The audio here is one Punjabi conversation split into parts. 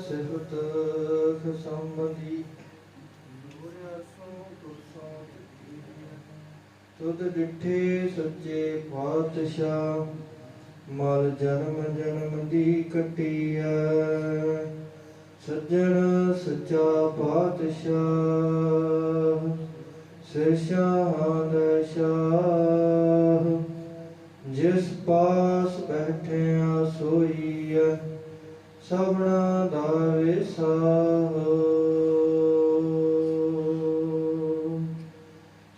ਸਿਫਤ ਖਸੰਬਦੀ ਦੂਰਿਆ ਸੋ ਤੁਸਾਂ ਤੁਧ ਡਿਠੇ ਸੱਚੇ ਪਾਤਸ਼ਾਹ, ਮਲ ਜਨਮ ਜਨਮ ਦੀ ਕਟਿਆ। ਸੱਜਣ ਸੱਚਾ ਪਾਤਸ਼ਾਹ ਸਿਰਸ਼ਾਂ ਦਾ ਸ਼ਾਹ। ਜਿਸ ਪਾਸ ਬੈਠਿਆ ਸੋਈਐ ਸਭਨਾ ਦਾ ਵਿਸਾਹ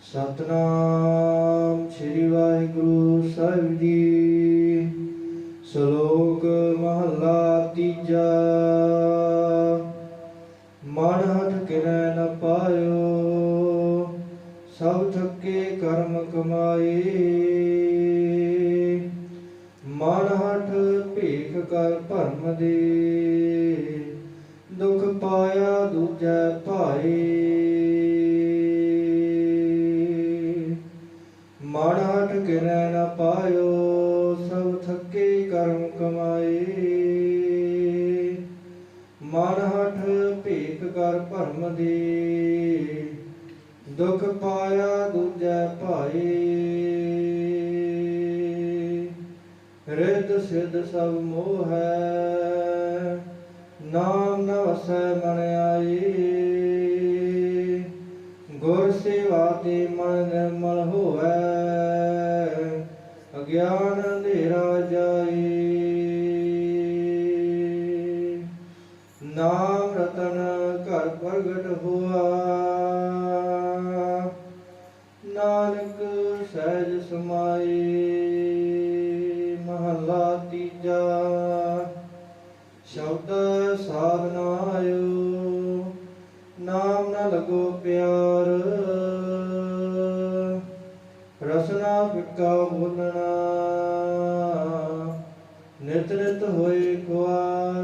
ਸਤਨਾਮ ਸ੍ਰੀ ਵਾਹਿਗੁਰੂ ਸਾਹਿਬ ਜੀ। ਸ਼ਲੋਕ ਮਹਲਾ ਤੀਜਾ। ਮਨ ਹੱਥ ਕਿਰੈ ਨ ਪਾਇਓ, ਸਭ ਥੱਕੇ ਕਰਮ ਕਮਾਏ। ਕਰ ਭਰਮ ਦੇ। ਦੁਖ ਪਾਇਆ ਦੂਜੈ ਭਾਈ ਮਨ ਹਟ ਕਿਰੈ ਨ ਪਾਇਓ, ਸਭ ਥੱਕੇ ਕਰਮ ਕਮਾਏ। ਮਨ ਹਟ ਭੇਖ ਕਰ ਭਰਮ ਦੇ। ਦੁਖ ਪਾਇਆ ਦੂਜੈ ਭਾਈ ਰਿੱਧ ਸਿੱਧ ਸਭ ਮੋਹ ਹੈ। ਨਾਮ ਨ ਮਨ ਆਈ। ਗੁਰ ਸੇਵਾ ਤੇ ਮਨ ਨਿਰਮਲ ਹੋਵੈ। ਅਗਿਆਨ ਅੰਧੇਰਾ ਜਾਈ। ਨਾਮ ਰਤਨ ਘਰ ਪ੍ਰਗਟ ਮਹਲਾ ਤੀਜਾ ਸ਼ਬਦ ਸਾਧਨਾ ਆਇਓ ਨਾਮ ਨਾ ਲਗੋ ਪਿਆਰ। ਰਸਨਾ ਫਿੱਕਾ ਬੋਲਣਾ, ਨਿਤ ਨਿਤ ਹੋਏ ਕੁਆਰ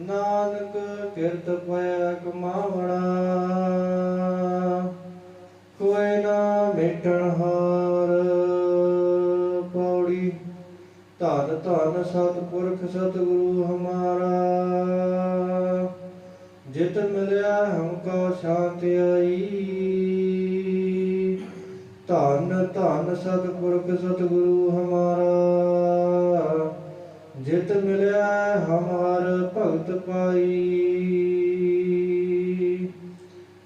ਨਾਨਕ ਕਿਰਤ ਪਿਆ ਕਮਾਵਣਾ, ਕੋਈ ਨਾ ਮਿਟਣ ਹਾਰ। ਧੰਨ ਧੰਨ ਸਤਿਪੁਰਖ ਸਤਿਗੁਰੂ ਹਮਾਰਾ। ਜਿਤ ਮਿਲਿਆ ਹਮਕੋ ਸ਼ਾਂਤੀ ਆਈ। ਧੰਨ, ਧਨ ਸਤਿਪੁਰਖ ਸਤਿਗੁਰੂ ਹਮਾਰਾ। ਜਿਤ ਮਿਲਿਆ ਹਮਾਰ ਭਗਤ ਪਾਈ।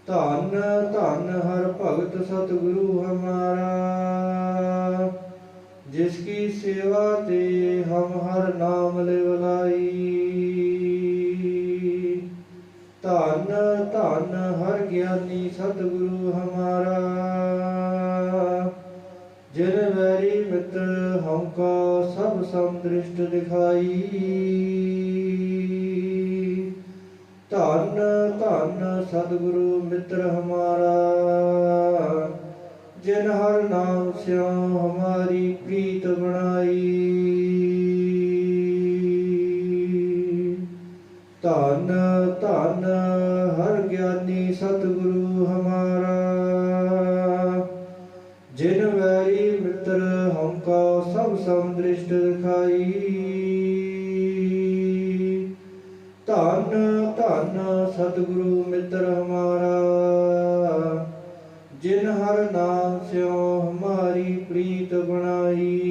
ਧੰਨ, ਧਨ ਹਰ ਭਗਤ ਸਤਿਗੁਰੂ ਹਮਾਰਾ। ਜਿਸ ਕੀ ਸੇਵਾ ਤੇ ਹਮ ਹਰ ਨਾਮ ਲਿਵਲਾਈ ਧੰਨ ਧੰਨ ਹਰ ਗਿਆਨੀ ਸਤਿਗੁਰੂ ਹਮਾਰਾ। ਜਿਨ ਵੈਰੀ ਮਿੱਤਰ ਹਮਕਾ ਸਭ ਸੰਦ੍ਰਿਸ਼ਟ ਦਿਖਾਈ। ਧੰਨ ਧੰਨ ਸਤਿਗੁਰੂ ਮਿੱਤਰ ਹਮਾਰਾ। ਜਿਨ ਹਰ ਨਾਮ ਸਿਓ ਧੰਨ ਧੰਨ ਹਰ ਗਿਆਨੀ ਸਤਿਗੁਰੂ ਹਮਾਰਾ। ਜਿਨ ਵੈਰੀ ਮਿੱਤਰ ਹਮਕਾ ਸਭ ਸਮਦ੍ਰਿਸ਼ਟ ਦਿਖਾਈ ਧਨ ਧਨ ਸਤਿਗੁਰੂ ਮਿੱਤਰ ਹਮਾਰਾ। ਜਿਨ ਹਰ ਨਾਮ ਸਿਓ ਹਮਾਰੀ ਪ੍ਰੀਤ ਬਣਾਈ।